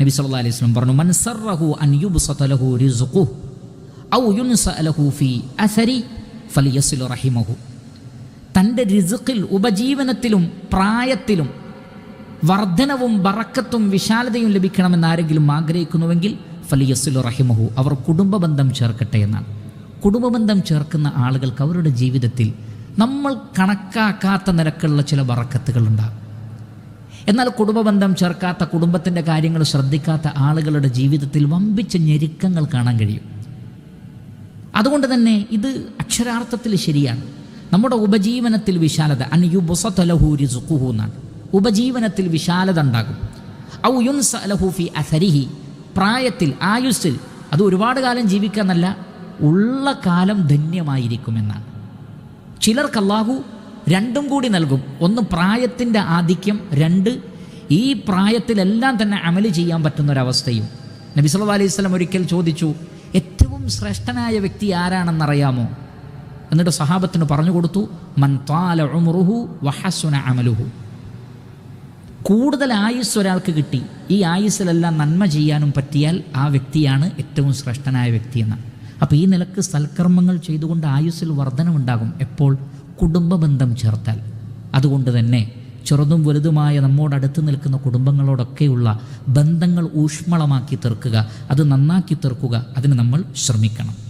നബി സല്ലല്ലാഹു അലൈഹി വസല്ലം പറഞ്ഞു മൻസറഹു അൻ യുബ്സത ലഹു റിസ്ഖുഹു ഔ യുൻസ ലഹു ഫീ അസരി ഫലിയസിലു റഹിമഹു. തന്റെ റിസുഖിൽ ഉപജീവനത്തിലും പ്രായത്തിലും വർദ്ധനവും ബറക്കത്തും വിശാലതയും ലഭിക്കണമെന്ന് ആരെങ്കിലും ആഗ്രഹിക്കുന്നുവെങ്കിൽ ഫലിയസുലു റഹിമഹു അവർ കുടുംബ ബന്ധം ചേർക്കട്ടെ എന്നാണ്. കുടുംബ ബന്ധം ചേർക്കുന്ന ആളുകൾക്ക് അവരുടെ ജീവിതത്തിൽ നമ്മൾ കണക്കാക്കാത്ത നിരക്കുള്ള ചില ബറക്കത്തുകൾ ഉണ്ടാകും എന്നാൽ കുടുംബബന്ധം ചേർക്കാത്ത കുടുംബത്തിന്റെ കാര്യങ്ങൾ ശ്രദ്ധിക്കാത്ത ആളുകളുടെ ജീവിതത്തിൽ വമ്പിച്ച ഞെരുക്കങ്ങൾ കാണാൻ കഴിയും. അതുകൊണ്ട് തന്നെ ഇത് അക്ഷരാർത്ഥത്തിൽ ശരിയാണ്. നമ്മുടെ ഉപജീവനത്തിൽ വിശാലത അൻയുബുസലഹൂരി സുഖുഹു എന്നാണ്. ഉപജീവനത്തിൽ വിശാലത ഉണ്ടാകും. ഔ യുൻസ അലഹൂഫി അസരിഹി പ്രായത്തിൽ ആയുസ്സിൽ അത് ഒരുപാട് കാലം ജീവിക്കാന്നല്ല ഉള്ള കാലം ധന്യമായിരിക്കുമെന്നാണ് ചിലർക്ക് രണ്ടും കൂടി നൽകും. ഒന്ന് പ്രായത്തിന്റെ ആധിക്യം രണ്ട് ഈ പ്രായത്തിലെല്ലാം തന്നെ അമൽ ചെയ്യാൻ പറ്റുന്നൊരവസ്ഥയും. നബി സല്ലല്ലാഹു അലൈഹി സ്വലം ഒരിക്കൽ ചോദിച്ചു ഏറ്റവും ശ്രേഷ്ഠനായ വ്യക്തി ആരാണെന്നറിയാമോ? എന്നിട്ട് സഹാബത്തിന് പറഞ്ഞു കൊടുത്തു മൻ താല ഉമറുഹു വഹസുന അമലുഹു. കൂടുതൽ ആയുസ് ഒരാൾക്ക് കിട്ടി. ഈ ആയുസ്സിലെല്ലാം നന്മ ചെയ്യാനും പറ്റിയാൽ ആ വ്യക്തിയാണ് ഏറ്റവും ശ്രേഷ്ഠനായ വ്യക്തി എന്ന്. അപ്പോൾ ഈ നിലയ്ക്ക് സൽക്കർമ്മങ്ങൾ ചെയ്തുകൊണ്ട് ആയുസ്സിൽ വർധനമുണ്ടാകും എപ്പോൾ? കുടുംബ ബന്ധം ചേർത്താൽ. അതുകൊണ്ട് തന്നെ ചെറുതും വലുതുമായ നമ്മോടടുത്ത് നിൽക്കുന്ന കുടുംബങ്ങളോടൊക്കെയുള്ള ബന്ധങ്ങൾ ഊഷ്മളമാക്കി തീർക്കുക അത് നന്നാക്കി തീർക്കുക അതിന് നമ്മൾ ശ്രമിക്കണം.